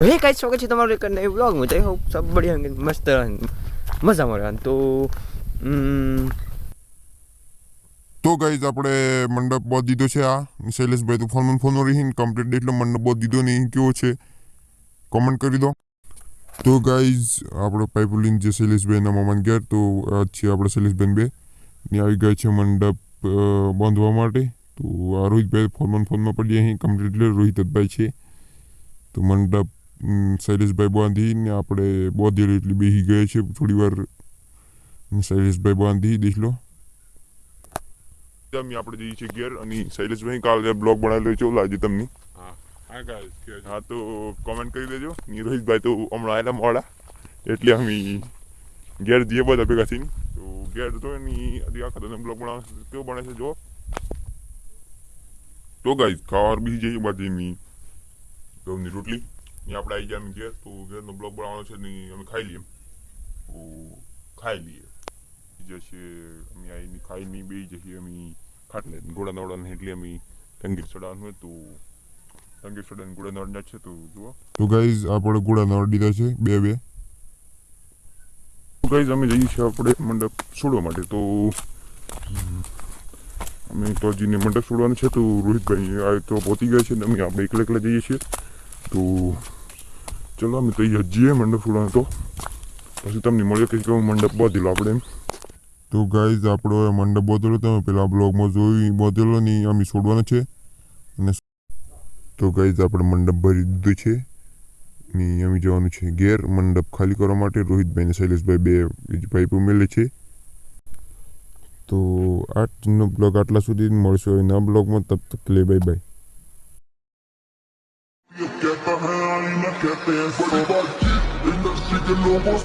હે, કાંઈ સ્વાગત છે તમારું એક નવી બ્લોગમાં જઈ હોપ સબ બઢિયા મસ્ત મજામાં રહ્યા તો તો ગાઈઝ આપણે મંડપ બહુ દીધો છે આ. શૈલેષભાઈ તો ફોન ફોન રહીને કમ્પ્લીટ એટલે મંડપ બહુ દીધો નહીં. કેવો છે? કોમેન્ટ કરી દો. તો ગાઈઝ આપણે પાઇપલાઇન જે શૈલેષભાઈના મમાન ગયા, તો આ છે આપણે શૈલેષબેન બે. ને આવી ગયા છે મંડપ બાંધવા માટે. તો આ રોહિતભાઈ ફોનમાં ફોનમાં પડી અહીં કમ્પ્લીટ એટલે રોહિતભાઈ છે. તો મંડપ શૈલેષભાઈ બાંધીને આપણે બોધેલું એટલે બેસી ગયા છે થોડી વાર શૈલેષભાઈ બાંધી દેખ લો. અમે આપણે જઈએ છીએ ઘેર અને શૈલેષભાઈ કાલે બ્લોગ બનાવેલો છે લાજે તમને. હા તો કોમેન્ટ કરી દેજો. ને રોહિતભાઈ તો હમણાં આવેલા મોડા. એટલે અમે ઘેર જઈએ બધા ભેગા થઈને. તો ઘેર તો એની આખા તમે બ્લોગ બનાવે કેવો બને છે જો તો ગાઈઝ ખાવા બીજી જઈએ બાજીની ગમની રોટલી. ને આપણે આવી ગયા અમે ઘેર તો ઘેરનો બ્લોગ બનાવવાનો છે ને અમે ખાઈ લઈએ. તો ખાઈ લઈએ. જશે અમે આવીને ખાઈને બે જઈએ. અમે ખાટલે ગોળા નવડા એટલે અમે ટંગીર ચડાવવાનું હોય તો ટંગીર ચડાવીને ગોળા નવડા છે તો જુઓ. તો ગાઈઝ આપણે ગોળા નવડા દીધા છે બે બે. તો ગાઈઝ અમે જઈએ છીએ આપણે મંડપ છોડવા માટે. તો અમે તો જીને મંડપ છોડવાનું છે તો રોહિતભાઈ આ તો પહોંચી ગયા છે ને અમે આપણે એકલા એકલા જઈએ છીએ. તો ચલો અમે તો જઈએ મંડપ છોડવાનું તો. પછી તમને મળ્યો કે કેવું મંડપ બાંધેલો આપણે એમ. તો ગાઈઝ આપણો મંડપ બાંધેલો, તમે પેલા બ્લોગમાં જોઈ બાંધેલો ને અમે છોડવાનો છે. અને તો ગાઈઝ આપણે મંડપ ભરી દીધું છે. ને અમે જવાનું છે ઘેર, મંડપ ખાલી કરવા માટે. રોહિતભાઈ ને શૈલેષભાઈ બે પાઇપો મેલે છે. તો આજનો બ્લોગ આટલા સુધી મળશો. એના બ્લોગમાં તબ તક લે bye bye que te fue el en el siglo